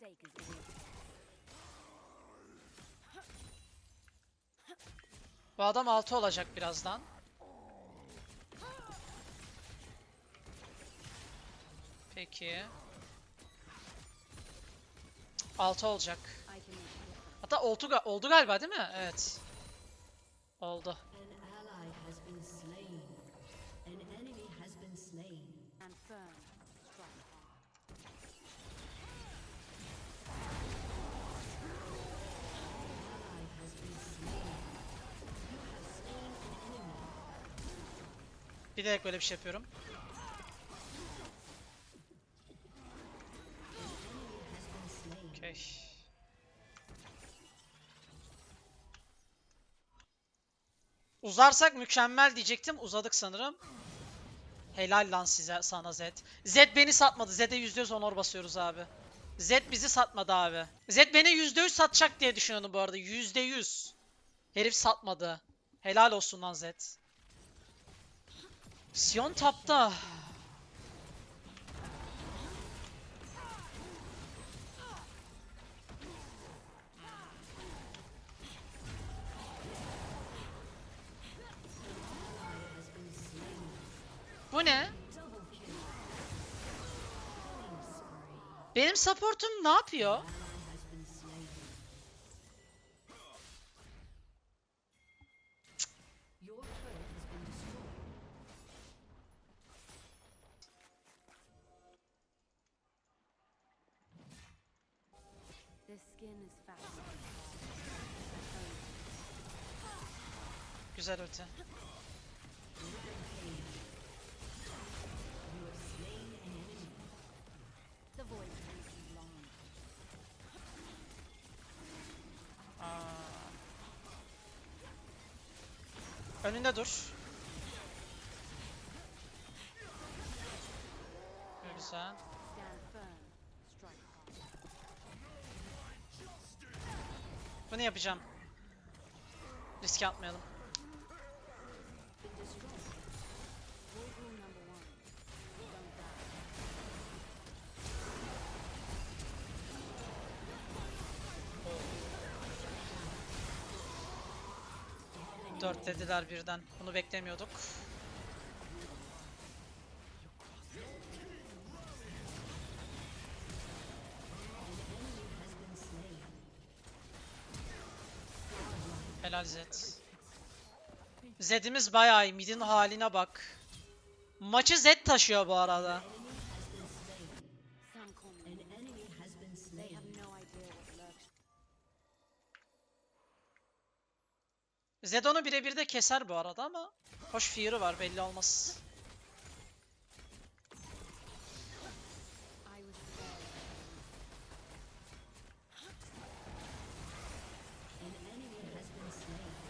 mistake is. Bu adam 6 olacak birazdan. Peki. 6 olacak. Hatta oldu, oldu galiba değil mi? Evet. Oldu. An Bilerek böyle bir şey yapıyorum. Okey. Uzarsak mükemmel diyecektim. Uzadık sanırım. Helal lan size sana Zed. Zed beni satmadı. Zed'e %100 honor basıyoruz abi. Zed bizi satmadı abi. Zed beni %100 satacak diye düşünüyordum bu arada. %100. Herif satmadı. Helal olsun lan Zed. Sion tapta. Bu ne? Benim supportum ne yapıyor? Takes long. Aa. Önünde dur. Güzel. Bunu yapacağım. Riske atmayalım. Dört dediler birden. Bunu beklemiyorduk. Helal Zed. Zed'imiz bayağı. Mid'in haline bak. Maçı Zed taşıyor bu arada. Zed onu birebir de keser bu arada ama hoş fear'ı var belli olmaz.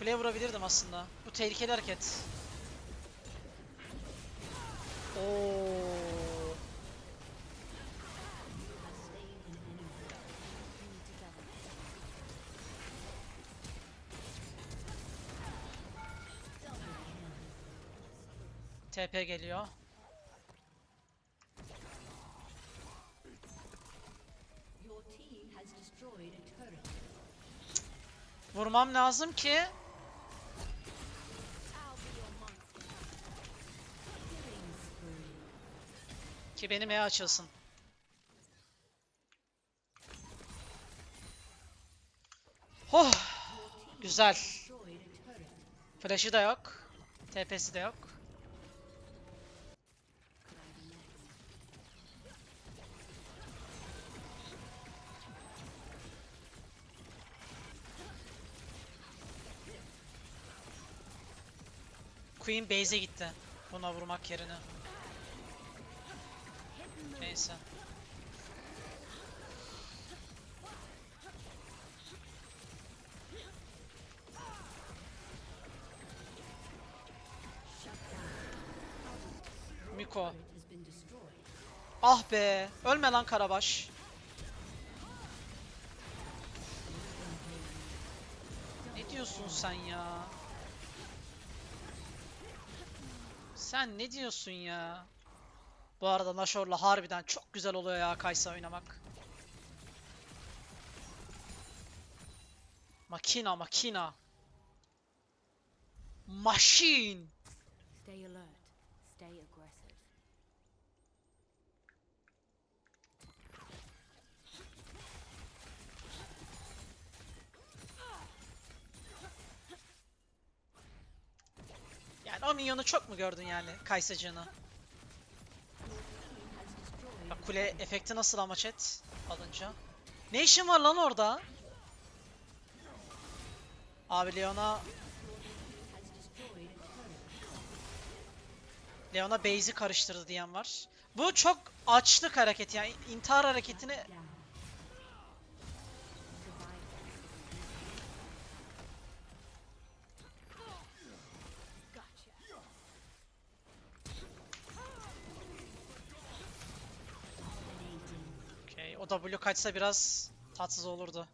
Kuleye vurabilirdim aslında. Bu tehlikeli hareket. Oo. TP geliyor. Vurmam lazım ki ki benim E açılsın. Oh, güzel. Flash'ı da yok. TP'si de yok. Queen base'e gitti. Buna vurmak yerine. Neyse. Miko. Ah be. Ölme lan Karabaş. Ne diyorsun sen ya? Sen ne diyorsun ya? Bu arada Nashor'la harbiden çok güzel oluyor ya Kaysa oynamak. Makina makina. Machine. Stay alert. Stay aggressive. Yani o minyonu çok mu gördün yani Kaysacığını? Kule efekti nasıl ama alınca. Ne işin var lan orada? Abi Leona Leona base'i karıştırdı diyen var. Bu çok açlık hareketi yani intihar hareketini W kaçsa biraz tatsız olurdu.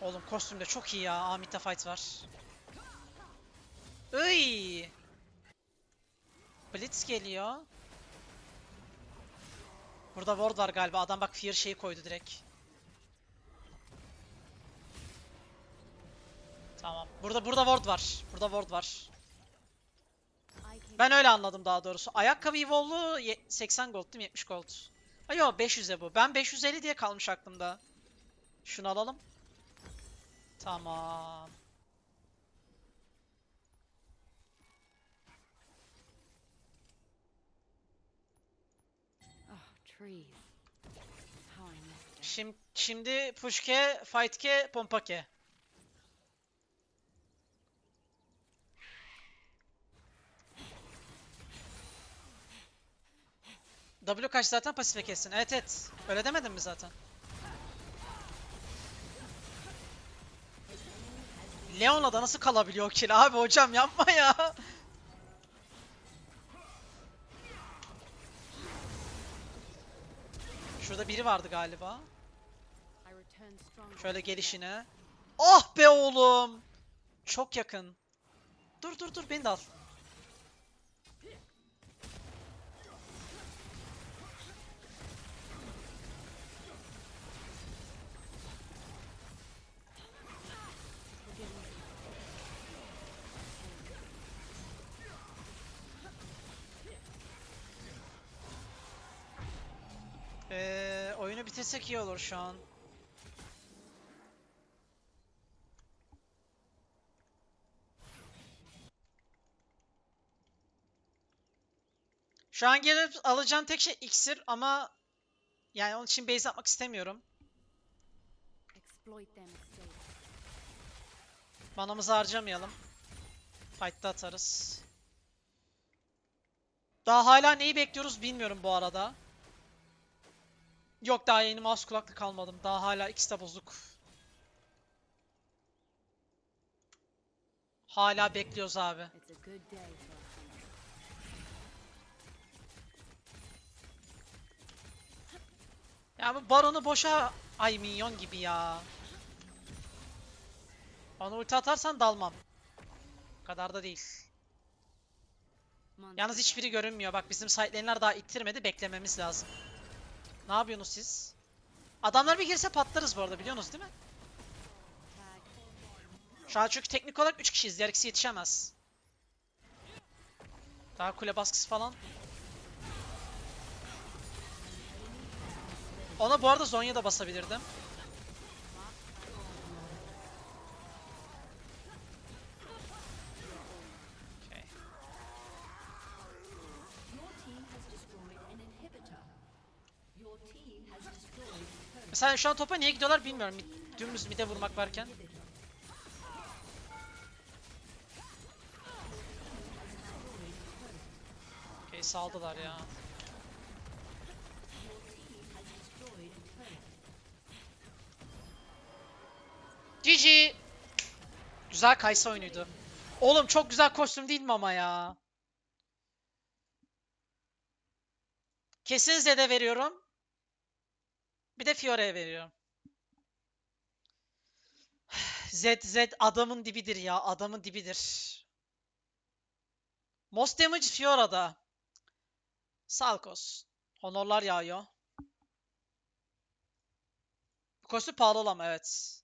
Oğlum kostümde çok iyi ya. Amit'te fight var. Iy! Blitz geliyor. Burada ward var galiba. Adam bak fear şeyi koydu direkt. Tamam. Burada burada ward var. Burada ward var. Ben öyle anladım daha doğrusu. Ayakkabı Evolve'lu ye- 80 gold değil mi? 70 gold. Ay yo 500'e bu. Ben 550 diye kalmış aklımda. Şunu alalım. Tamam. Şimdi, şimdi pushke, fightke, pompake. W kaç zaten pasife kessin. Evet evet. Öyle demedin mi zaten? Leon'la da nasıl kalabiliyor kill abi hocam yapma ya. Şurada biri vardı galiba. Şöyle gelişine. Ah be oğlum. Çok yakın. Dur dur dur beni de al. Ee, oyunu bitirsek iyi olur şu an. Şu an gelip alacağım tek şey iksir ama yani onun için base yapmak istemiyorum. Manamızı harcamayalım. Fight'ta atarız. Daha hala neyi bekliyoruz bilmiyorum bu arada. Yok daha yeni mouse kulaklık almadım. Daha hala ikisi de bozuk. Hala bekliyoruz abi. Ya bu baronu boşa... Ay minyon gibi ya. Bana ulti atarsan dalmam. O kadar da değil. Yalnız hiçbiri görünmüyor. Bak bizim site'lenler daha ittirmedi. Beklememiz lazım. Ne yapıyorsunuz siz? Adamlar bir girse patlarız bu arada biliyorsunuz değil mi? Şu an çünkü teknik olarak 3 kişiyiz. Diğer ikisi yetişemez. Daha kule baskısı falan. Ona bu arada Zonya da basabilirdim. Mesela şu an topa niye gidiyorlar bilmiyorum. Mid- Dümdüz mide vurmak varken. Okay, saldılar ya. GG. Güzel Kaysa oyunuydu. Oğlum çok güzel kostüm değil mi ama ya? Kesin Zed'e veriyorum. Bir de Fiore'ye veriyorum. Z Z adamın dibidir ya. Adamın dibidir. Most damage Fiora'da. Salkos. Honorlar yağıyor. Bu kostüm pahalı olan evet.